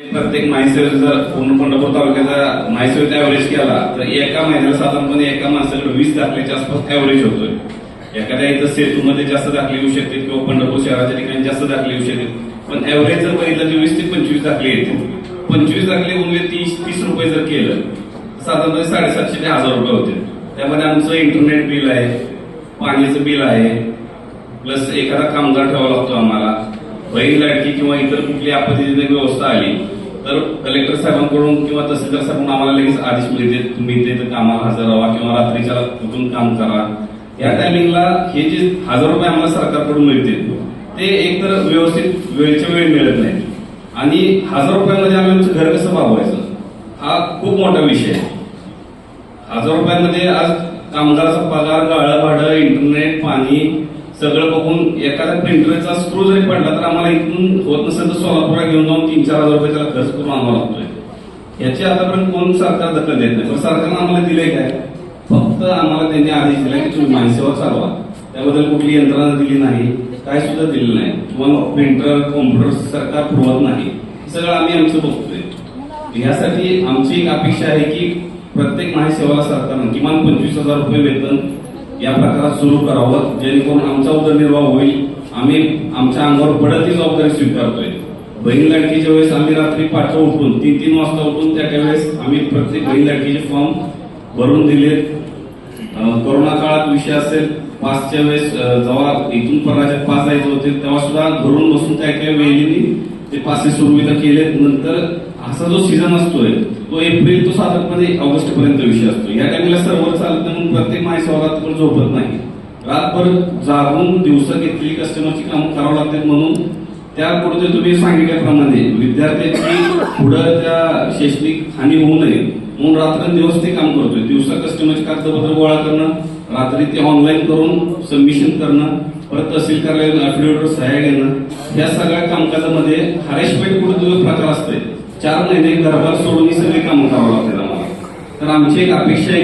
प्रत्येक माहिसेवर जर पूर्ण पंढरपूर तालुक्याचा माहिसेवचा ऍव्हरेज केला तर एका महिन्याला साधारणपणे एका माणसाकडे वीस दाखल्याच्या आसपास ऍव्हरेज होतोय. एखाद्या इथं सेतूमध्ये जास्त दाखले येऊ शकते किंवा पंढरपूर शहराच्या ठिकाणी जास्त दाखले येऊ शकते पण ऍव्हरेज जर बघितलं तर वीस ते पंचवीस दाखले येतील. पंचवीस दाखले उरले तीस तीस रुपये जर केलं साधारणतः साडेसातशे ते हजार रुपये होते त्यामध्ये आमचं इंटरनेट बिल आहे पाण्याचं बिल आहे प्लस एखादा कामगार ठेवावा लागतो आम्हाला. बहीण लाडकी किंवा इतर कुठली आपत्तीजनक व्यवस्था आली तर कलेक्टर साहेबांकडून किंवा तहसीलदार साहेबांकडून आम्हाला लगेच आदेश मिळते तुम्ही इथे कामाला हजर राहा किंवा रात्रीच्या कुठून काम करा. या टायमिंगला हे जे हजार रुपये आम्हाला सरकारकडून मिळते ते एकतर व्यवस्थित वेळच्या वेळ मिळत नाही. आणि हजार रुपयामध्ये आम्ही आमचं घर कसं भागवायचं हा खूप मोठा विषय आहे. हजार रुपयामध्ये आज कामगाराचा पगार गाळं भाडं इंटरनेट पाणी सगळं बघून एखादा प्रिंटरचा स्क्रू जरी पडला तर आम्हाला इथून होत नसेल तर सोलापूरला घेऊन जाऊन तीन चार हजार रुपये त्याला खर्च करून आणावा लागतोय. याची आतापर्यंत कोण सरकार दखल देत नाही. पण सरकारनं आम्हाला दिलंय काय? फक्त आम्हाला त्यांनी आदेश दिला की तुम्ही मानसेवा चालवा. त्याबद्दल कुठली यंत्रणा दिली नाही काय सुद्धा दिलं नाही. तुम्हाला प्रिंटर कॉम्प्युटर सरकार पुरवत नाही. सगळं आम्ही आमचं बघतोय. यासाठी आमची एक अपेक्षा आहे की प्रत्येक महासेवाला सरकारनं किमान पंचवीस हजार रुपये वेतन या प्रकारात सुरू करावं जेणेकरून आमचा उदरनिर्वाह होईल. आम्ही आमच्या अंगावर पडत ही जबाबदारी स्वीकारतोय. बहीण लाडकीच्या वेळेस आम्ही रात्री पाठ उठून तीन तीन वाजता उठून त्या वेळेस आम्ही प्रत्येक बहीण लाडकीचे फॉर्म भरून दिले कोरोना काळात विषय असेल पासच्या वेळेस जेव्हा इथून परराज्यात पास जायचे होते तेव्हा सुद्धा घरून बसून त्या काही वेळेने ते पासे सुरुविधा केलेत. नंतर असा जो सीझन असतोय तो एप्रिल तो साधारणपणे ऑगस्ट पर्यंत विषय असतो. या टाइमला सर्व्हर चालत म्हणून प्रत्येक माणसाला पण झोपत नाही. रातभर जागून दिवसा घेतलेली कस्टमरची कामं करावं लागतात म्हणून त्या पुढे तुम्ही सांगितल्याप्रमाणे विद्यार्थ्यांची पुढं त्या शैक्षणिक हानी होऊ नये म्हणून रात्रंदिवस ते काम करतोय. दिवसा कस्टमरचे कागदपत्र गोळा करणं रात्री ते ऑनलाईन करून सबमिशन करणं परत तहसील कार्यालयात अफिडेव्हिटवर सह्या घेणं या सगळ्या कामकाजामध्ये हॅरेसमेंट कुठे प्रकार असतोय? चार महिने घरभर सोडून सगळे काम करावं लागतात तर आमची एक अपेक्षा आहे